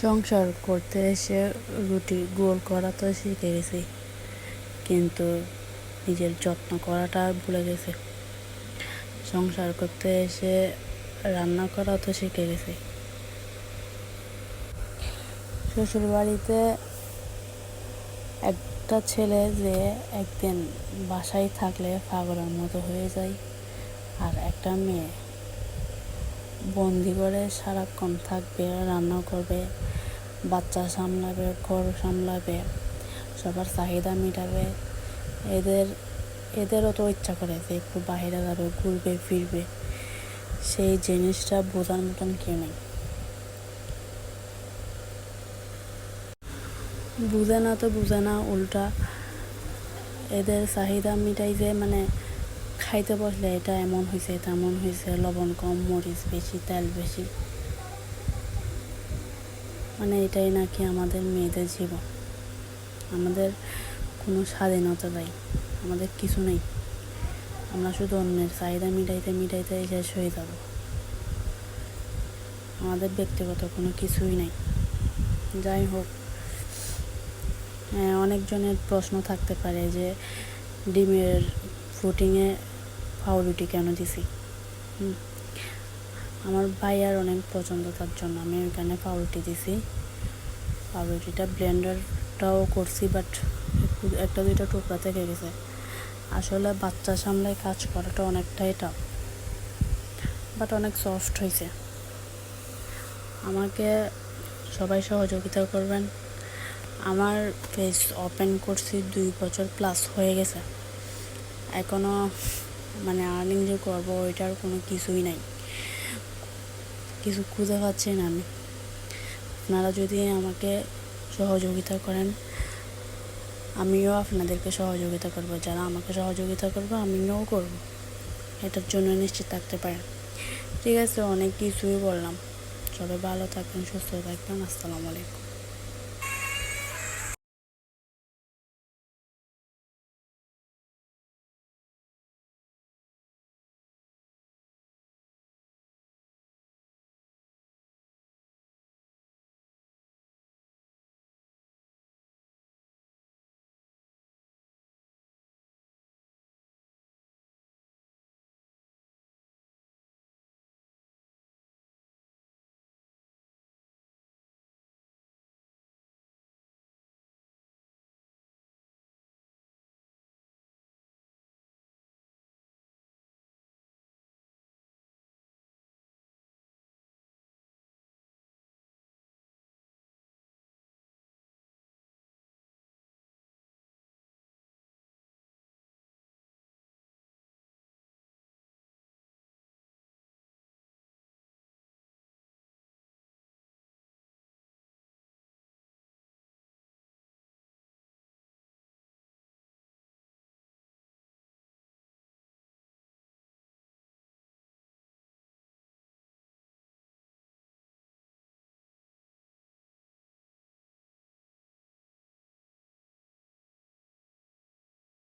সংসার করতে এসে রুটি গোল করা তো শিখে গেছি। কিন্তু নিজের যত্ন করাটা ভুলে গেছে। সংসার করতে এসে রান্না করা তো শিখে গেছি। শ্বশুর বাড়িতে একটা ছেলে যে একদিন বাসায় থাকলে পাগলের মতো হয়ে যায়, আর একটা মেয়ে। বন্দি করে সারাক্ষণ থাকবে রান্না করবে, বাচ্চা সামলাবে, ঘর সামলাবে, সবার চাহিদা মেটাবে। এদের, এদেরও তো ইচ্ছা করে যে একটু বাইরে যাবে, ঘুরবে, ফিরবে। সেই জিনিসটা বোঝার মতন কেউ নেই। বুঝে না তো বুঝে না, উল্টা। এদের চাহিদা মিটাই যে মানে খাইতে বসলে এটা এমন হয়েছে তেমন হয়েছে লবণ কম মরিচ বেশি তেল বেশি। মানে এটাই নাকি আমাদের মেয়েদের জীবন। আমাদের কোনো স্বাধীনতা নাই আমাদের কিছু নেই। আমরা শুধু অন্যের চাহিদা মিটাইতে মিটাইতে শেষ হয়ে যাব। আমাদের ব্যক্তিগত কোনো কিছুই নেই। যাই হোক হ্যাঁ, অনেকজনের প্রশ্ন থাকতে পারে যে ডিমের ফুটিংয়ে পাউরুটি কেন দিছি। আমার ভাইয়ার অনেক পছন্দ তার জন্য। আমি ওইখানে পাউরুটি দিছি। পাউরুটিটা ব্লেন্ডারটাও করছি বাট একটা দুইটা টুকরা থেকে গেছে। আসলে বাচ্চা সামলায় কাজ করাটা অনেকটাই টাফ বাট অনেক সফট হয়েছে। আমাকে সবাই সহযোগিতা করবেন। আমার পেজ ওপেন করছি দুই বছর প্লাস হয়ে গেছে। এখনও মানে আর্নিং যে করব, ওইটার কোনো কিছুই নাই। কিছু খুঁজে পাচ্ছি না আমি। আপনারা যদি আমাকে সহযোগিতা করেন, আমিও আপনাদেরকে সহযোগিতা করব। যারা আমাকে সহযোগিতা করবে, আমিও করব। এটার জন্য নিশ্চিত থাকতে পারেন। ঠিক আছে, অনেক কিছুই বললাম। সবাই ভালো থাকবেন সুস্থ থাকবেন। আসসালামু আলাইকুম।